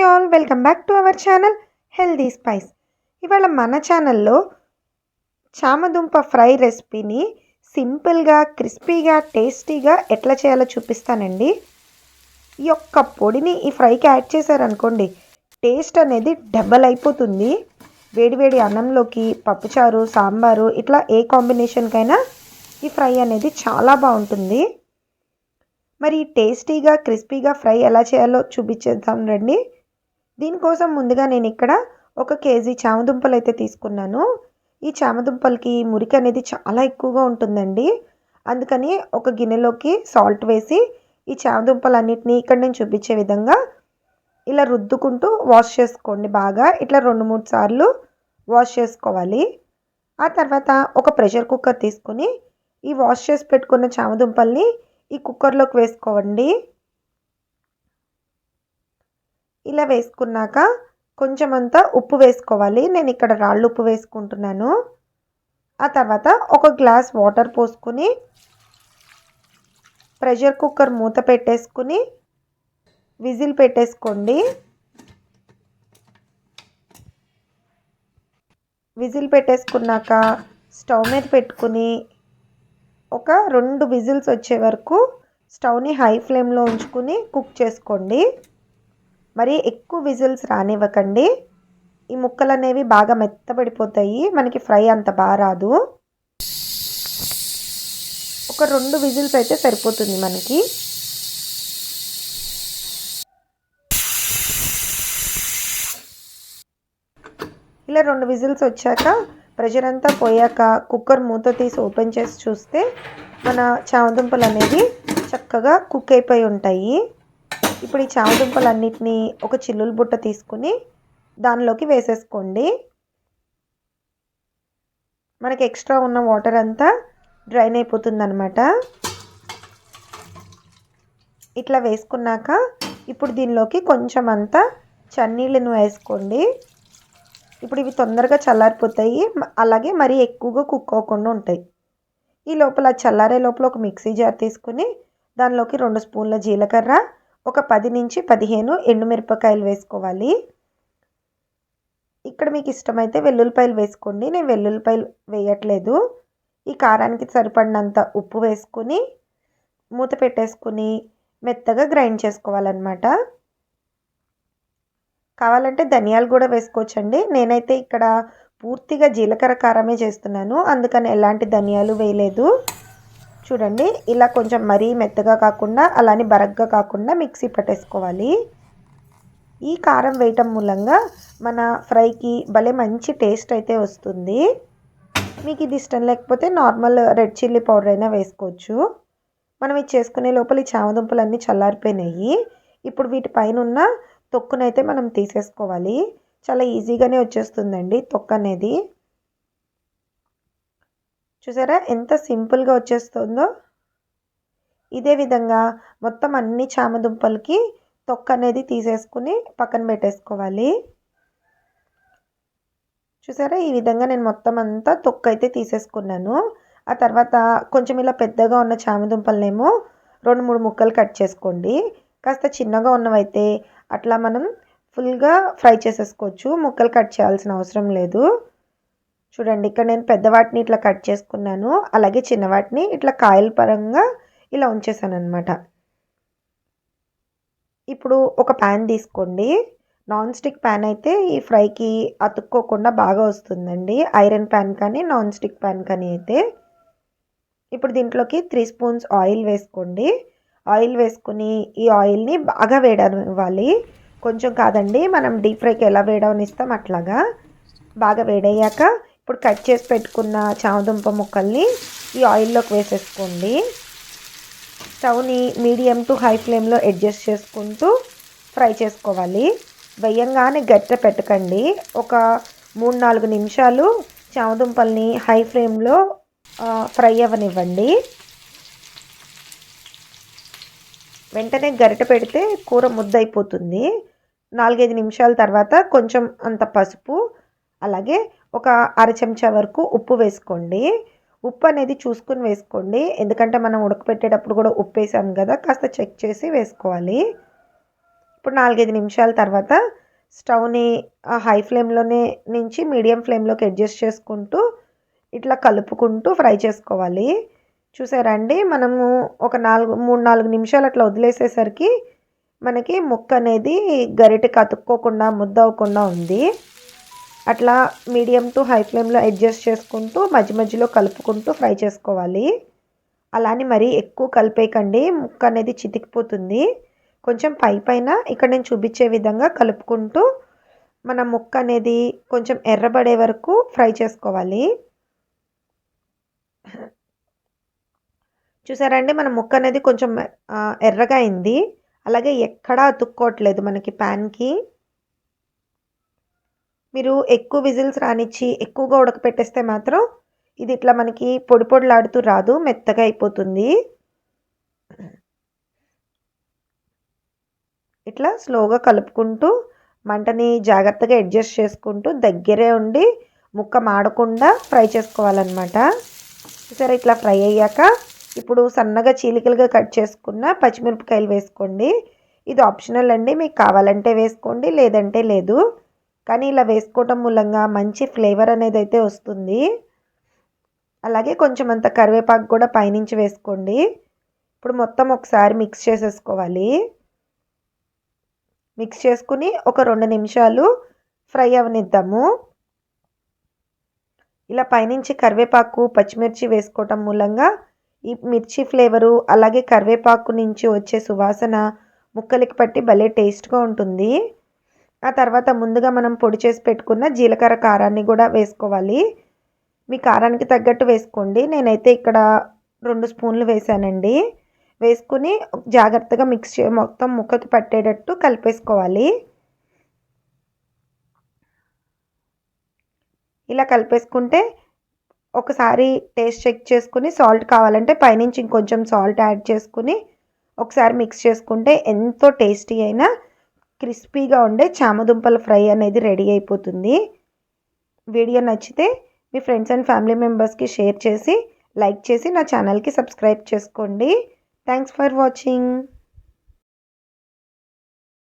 Hi all welcome back to our channel healthy spice ఇవాళ మన ఛానల్లో చామదుంప ఫ్రై రెసిపీని సింపుల్గా క్రిస్పీగా టేస్టీగా ఎట్లా చేయాలో చూపిస్తానండి. ఈ యొక్క పొడిని ఈ ఫ్రైకి యాడ్ చేశారనుకోండి టేస్ట్ అనేది డబల్ అయిపోతుంది. వేడివేడి అన్నంలోకి పప్పుచారు సాంబారు ఇట్లా ఏ కాంబినేషన్కైనా ఈ ఫ్రై అనేది చాలా బాగుంటుంది. మరి టేస్టీగా క్రిస్పీగా ఫ్రై ఎలా చేయాలో చూపించేద్దాం రండి. దీనికోసం ముందుగా నేను ఇక్కడ ఒక కేజీ చామదుంపలు అయితే తీసుకున్నాను. ఈ చామదుంపలకి మురికి అనేది చాలా ఎక్కువగా ఉంటుందండి. అందుకని ఒక గిన్నెలోకి సాల్ట్ వేసి ఈ చామదుంపలన్నిటినీ ఇక్కడ నేను చూపించే విధంగా ఇలా రుద్దుకుంటూ వాష్ చేసుకోండి బాగా. ఇట్లా రెండు మూడు సార్లు వాష్ చేసుకోవాలి. ఆ తర్వాత ఒక ప్రెషర్ కుక్కర్ తీసుకుని ఈ వాష్ చేసి పెట్టుకున్న చామదుంపల్ని ఈ కుక్కర్లోకి వేసుకోండి ఇలా వేసుకున్నాక కొంచెం అంతా ఉప్పు వేసుకోవాలి. నేను ఇక్కడ రాళ్ళు ఉప్పు వేసుకుంటున్నాను. ఆ తర్వాత ఒక గ్లాస్ వాటర్ పోసుకుని ప్రెషర్ కుక్కర్ మూత పెట్టేసుకుని విజిల్ పెట్టేసుకోండి. విజిల్ పెట్టేసుకున్నాక స్టవ్ మీద పెట్టుకుని ఒక రెండు విజిల్స్ వచ్చే వరకు స్టవ్ని హై ఫ్లేమ్లో ఉంచుకుని కుక్ చేసుకోండి. మరి ఎక్కువ విజిల్స్ రానివ్వకండి. ఈ ముక్కలు అనేవి బాగా మెత్తబడిపోతాయి. మనకి ఫ్రై అంత బాగా రాదు. ఒక రెండు విజిల్స్ అయితే సరిపోతుంది మనకి. ఇలా రెండు విజిల్స్ వచ్చాక ప్రెషర్ అంతా పోయాక కుక్కర్ మూత తీసి ఓపెన్ చేసి చూస్తే మన చామదుంపలు అనేవి చక్కగా కుక్ అయిపోయి ఉంటాయి. ఇప్పుడు ఈ చామదుంపలన్నిటినీ ఒక చిల్లుల బుట్ట తీసుకుని దానిలోకి వేసేసుకోండి. మనకి ఎక్స్ట్రా ఉన్న వాటర్ అంతా డ్రైన్ అయిపోతుంది అనమాట ఇట్లా వేసుకున్నాక ఇప్పుడు దీనిలోకి కొంచెం అంతా చన్నీళ్ళను వేసుకోండి. ఇప్పుడు ఇవి తొందరగా చల్లారిపోతాయి. అలాగే మరీ ఎక్కువగా కుక్ అవ్వకుండా ఉంటాయి. ఈ లోపల చల్లారే లోపల ఒక మిక్సీ జార్ తీసుకుని దానిలోకి రెండు స్పూన్ల జీలకర్ర ఒక పది నుంచి పదిహేను ఎండుమిరపకాయలు వేసుకోవాలి. ఇక్కడ మీకు ఇష్టమైతే వెల్లుల్లిపాయలు వేసుకోండి. నేను వెల్లుల్లిపాయలు వేయట్లేదు. ఈ కారానికి సరిపడినంత ఉప్పు వేసుకుని మూత పెట్టేసుకుని మెత్తగా గ్రైండ్ చేసుకోవాలన్నమాట. కావాలంటే ధనియాలు కూడా వేసుకోవచ్చండి. నేనైతే ఇక్కడ పూర్తిగా జీలకర్ర కారమే చేస్తున్నాను. అందుకని ఎలాంటి ధనియాలు వేయలేదు. చూడండి. ఇలా కొంచెం మరీ మెత్తగా కాకుండా అలానే బరగ్గా కాకుండా మిక్సీ పట్టేసుకోవాలి. ఈ కారం వేయటం మూలంగా మన ఫ్రైకి భలే మంచి టేస్ట్ అయితే వస్తుంది. మీకు ఇది ఇష్టం లేకపోతే నార్మల్ రెడ్ చిల్లీ పౌడర్ అయినా వేసుకోవచ్చు. మనం ఇది చేసుకునే లోపల ఈ చామదుంపలు అన్నీ చల్లారిపోయినాయి. ఇప్పుడు వీటి పైన ఉన్న తొక్కునైతే మనం తీసేసుకోవాలి. చాలా ఈజీగానే వచ్చేస్తుందండి తొక్కు అనేది. చూసారా? ఎంత సింపుల్గా వచ్చేస్తుందో. ఇదే విధంగా మొత్తం అన్ని చామదుంపలకి తొక్క అనేది తీసేసుకుని పక్కన పెట్టేసుకోవాలి. చూసారా? ఈ విధంగా నేను మొత్తం అంతా తొక్క అయితే తీసేసుకున్నాను. ఆ తర్వాత కొంచెం ఇలా పెద్దగా ఉన్న చామదుంపలనేమో రెండు మూడు ముక్కలు కట్ చేసుకోండి. కాస్త చిన్నగా ఉన్నవైతే అట్లా మనం ఫుల్గా ఫ్రై చేసేసుకోవచ్చు. ముక్కలు కట్ చేయాల్సిన అవసరం లేదు. చూడండి ఇక్కడ నేను పెద్దవాటిని ఇట్లా కట్ చేసుకున్నాను. అలాగే చిన్నవాటిని ఇట్లా కాయల పరంగా ఇలా ఉంచేసాను అనమాట ఇప్పుడు ఒక ప్యాన్ తీసుకోండి. నాన్ స్టిక్ ప్యాన్ అయితే ఈ ఫ్రైకి అతుక్కోకుండా బాగా వస్తుందండి. ఐరన్ ప్యాన్ కానీ నాన్ స్టిక్ ప్యాన్ కానీ అయితే. ఇప్పుడు దీంట్లోకి త్రీ స్పూన్స్ ఆయిల్ వేసుకోండి. ఆయిల్ వేసుకుని ఈ ఆయిల్ని బాగా వేడనివ్వాలి. కొంచెం కాదండి మనం డీప్ ఫ్రైకి ఎలా వేడవనిస్తాం అట్లాగా. బాగా వేడయ్యాక ఇప్పుడు కట్ చేసి పెట్టుకున్న చామదుంప ముక్కల్ని ఈ ఆయిల్లోకి వేసేసుకోండి. స్టవ్ని మీడియం టు హై ఫ్లేమ్లో అడ్జస్ట్ చేసుకుంటూ ఫ్రై చేసుకోవాలి. వేయంగానే గట్ట పెట్టకండి. ఒక మూడు నాలుగు నిమిషాలు చామదుంపల్ని హై ఫ్లేమ్లో ఫ్రై అవ్వనివ్వండి. వెంటనే గరిట పెడితే కూర ముద్దయిపోతుంది. నాలుగైదు నిమిషాల తర్వాత కొంచెం అంత పసుపు అలాగే ఒక అర చెంచా వరకు ఉప్పు వేసుకోండి. ఉప్పు అనేది చూసుకుని వేసుకోండి. ఎందుకంటే మనం ఉడకపెట్టేటప్పుడు కూడా ఉప్పు వేసాం కదా కాస్త చెక్ చేసి వేసుకోవాలి. ఇప్పుడు నాలుగైదు నిమిషాల తర్వాత స్టవ్ని హై ఫ్లేమ్లోనే నుంచి మీడియం ఫ్లేమ్లోకి అడ్జస్ట్ చేసుకుంటూ ఇట్లా కలుపుకుంటూ ఫ్రై చేసుకోవాలి. చూసారా అండి? మనము ఒక నాలుగు మూడు నాలుగు నిమిషాలు అట్లా వదిలేసేసరికి మనకి ముక్క అనేది గరిటెకి అతుక్కోకుండా ముద్ద అవ్వకుండా ఉంది. అట్లా మీడియం టు హై ఫ్లేమ్లో అడ్జస్ట్ చేసుకుంటూ మధ్య మధ్యలో కలుపుకుంటూ ఫ్రై చేసుకోవాలి. అలానే మరీ ఎక్కువ కలిపేయకండి. ముక్క అనేది చితికిపోతుంది. కొంచెం పై పైన ఇక్కడ నేను చూపించే విధంగా కలుపుకుంటూ మన ముక్క అనేది కొంచెం ఎర్రబడే వరకు ఫ్రై చేసుకోవాలి. చూసారండి? మన ముక్క అనేది కొంచెం ఎర్రగా అయింది. అలాగే ఎక్కడా అతుక్కోవట్లేదు మనకి ప్యాన్కి. మీరు ఎక్కువ విజిల్స్ రానిచ్చి ఎక్కువగా ఉడకపెట్టేస్తే మాత్రం ఇది ఇట్లా మనకి పొడి పొడిలాడుతూ రాదు మెత్తగా అయిపోతుంది. ఇట్లా స్లోగా కలుపుకుంటూ మంటని జాగ్రత్తగా అడ్జస్ట్ చేసుకుంటూ దగ్గరే ఉండి ముక్క మాడకుండా ఫ్రై చేసుకోవాలన్నమాట. సరే ఇట్లా ఫ్రై అయ్యాక ఇప్పుడు సన్నగా చీలికలుగా కట్ చేసుకున్న పచ్చిమిరపకాయలు వేసుకోండి. ఇది ఆప్షనల్ అండి మీకు కావాలంటే వేసుకోండి లేదంటే లేదు. కానీ ఇలా వేసుకోవటం మూలంగా మంచి ఫ్లేవర్ అనేది అయితే వస్తుంది. అలాగే కొంచెం అంత కరివేపాకు కూడా పైనుంచి వేసుకోండి. ఇప్పుడు మొత్తం ఒకసారి మిక్స్ చేసేసుకోవాలి. మిక్స్ చేసుకుని ఒక రెండు నిమిషాలు ఫ్రై అవనిద్దాము. ఇలా పైనుంచి కరివేపాకు పచ్చిమిర్చి వేసుకోవటం మూలంగా ఈ మిర్చి ఫ్లేవరు అలాగే కరివేపాకు నుంచి వచ్చే సువాసన ముక్కలకి పట్టి భలే టేస్ట్గా ఉంటుంది. ఆ తర్వాత ముందుగా మనం పొడి చేసి పెట్టుకున్న జీలకర్ర కారాన్ని కూడా వేసుకోవాలి. మీ కారానికి తగ్గట్టు వేసుకోండి. నేనైతే ఇక్కడ రెండు స్పూన్లు వేసానండి. వేసుకుని జాగ్రత్తగా మిక్స్ చే మొత్తం ముక్కకి పట్టేటట్టు కలిపేసుకోవాలి. ఇలా కలిపేసుకుంటే ఒకసారి టేస్ట్ చెక్ చేసుకుని సాల్ట్ కావాలంటే పైనుంచి ఇంకొంచెం సాల్ట్ యాడ్ చేసుకుని ఒకసారి మిక్స్ చేసుకుంటే ఎంతో టేస్టీ అయినా క్రిస్పీగా ఉండే చామదుంపల ఫ్రై అనేది రెడీ అయిపోతుంది. వీడియో నచ్చితే మీ ఫ్రెండ్స్ అండ్ ఫ్యామిలీ మెంబర్స్కి షేర్ చేసి లైక్ చేసి నా ఛానల్కి సబ్స్క్రైబ్ చేసుకోండి. Thanks for watching.